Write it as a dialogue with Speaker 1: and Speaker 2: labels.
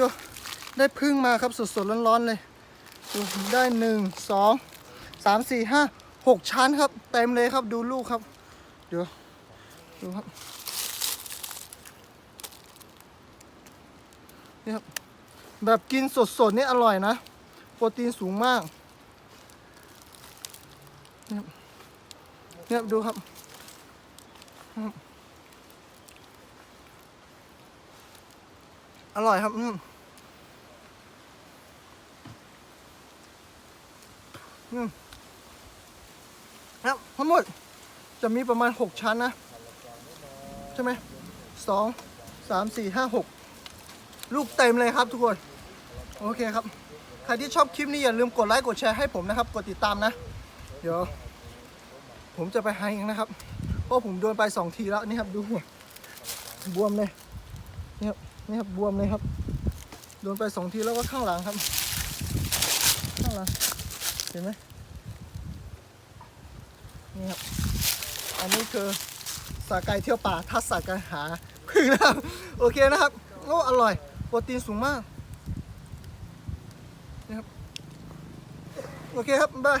Speaker 1: ดูได้พึ่งมาครับสดๆร้อนๆเลยดูได้หนึ่งสองสามสี่ห้าหกชั้นครับ เต็มเลยครับดูลูกครับเดูดูครับนี่ครับแบบกินสดๆนี่อร่อยนะ โปรตีนสูงมากนี่ครับเนี่ยดูครับ อร่อยครับอืมอืมครับทั้งหมดจะมีประมาณ 6 ชั้นนะ ใช่ไหมสองสามสี่ห้าหกลูกเต็มเลยครับทุกคน โอเคครับ ใครที่ชอบคลิปนี้อย่าลืมกดไลค์กดแชร์ให้ผมนะครับ กดติดตามนะ เดี๋ยว ผมจะไปหาเองนะครับ เพราะผมโดนไปสองทีแล้วนี่ครับดูหัวบวมเลย นี่ครับนี่ครับบวมเลยครับโดนไปสองทีแล้วก็ข้างหลังครับ ข้างหลังเห็นไหมนี่ครับอันนี้คือสาไก่เที่ยวป่าทัศสาไก่หาพึ่งนะครับโอเคนะครับโอ้อร่อยโปรตีนสูงมากนี่ครับโอเคครับบ๊ายบาย